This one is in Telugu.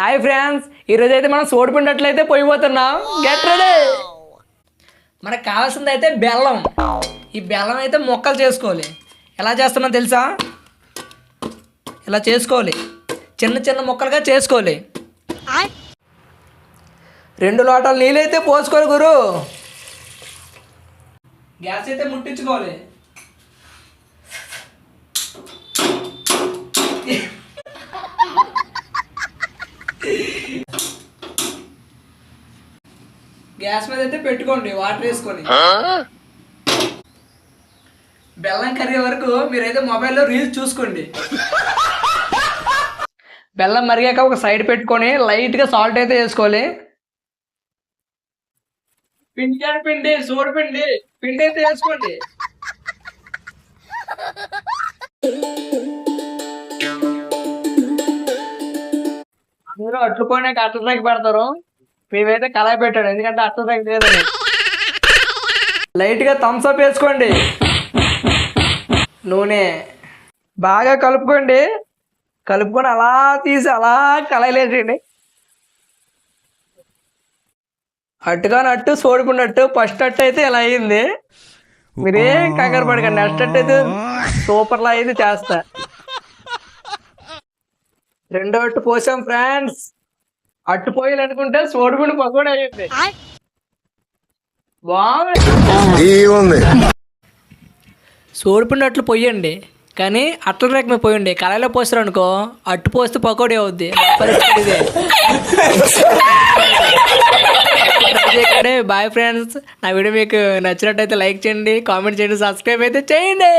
హాయ్ ఫ్రెండ్స్ ఈరోజు అయితే మనం సోడిపిండట్లయితే పోయిపోతున్నాం. గెట్ రెడీ మనకు కావాల్సింది అయితే బెల్లం. ఈ బెల్లం అయితే మొక్కలు చేసుకోవాలి. ఎలా చేస్తున్నాం తెలుసా? ఇలా చేసుకోవాలి. చిన్న చిన్న ముక్కలుగా చేసుకోవాలి. రెండు లోటాలు నీళ్ళు అయితే పోసుకోవాలి గురు. గ్యాస్ అయితే ముట్టించుకోవాలి. గ్యాస్ మీద అయితే పెట్టుకోండి వాటర్ వేసుకొని. బెల్లం కరిగే వరకు మీరైతే మొబైల్లో రీల్స్ చూసుకోండి. బెల్లం మరిగాక ఒక సైడ్ పెట్టుకొని లైట్గా సాల్ట్ అయితే వేసుకోవాలి. పిండి కాని పిండి సోడి పిండి పిండి అయితే వేసుకోండి. మీరు అట్లుకోనే అట్ల రంగు పెడతారు. మేమైతే కళాయి పెట్టాడు ఎందుకంటే అట్ల రంగు లేదని లైట్గా థమ్స్అప్ వేసుకోండి. నూనె. బాగా కలుపుకోండి. కలుపుకొని అలా తీసి అలా కళాయిలేసేయండి అట్టుగాని అట్టు సోడుకున్నట్టు ఫస్ట్ అట్టు అయితే ఇలా అయింది. మీరేం కంగారు పడకండి. నెక్స్ట్ అట్టు అయితే సూపర్లా అయితే చేస్తా. రెండో అట్టు పోసాం ఫ్రెండ్స్ అట్టు పోయాలి అనుకుంటే సోడుకుని పకోడీ అయ్యింది బాగుంది సోడిపిండి అట్లు పొయ్యండి కానీ అట్ల రేఖ మీద పోయండి. కళాయిలో పోస్తారు అనుకో అట్టు పోస్తే పకోడీ అవుద్ది. బాయ్ ఫ్రెండ్స్ నా వీడియో మీకు నచ్చినట్టయితే లైక్ చేయండి కామెంట్ చేయండి సబ్స్క్రైబ్ అయితే చేయండి.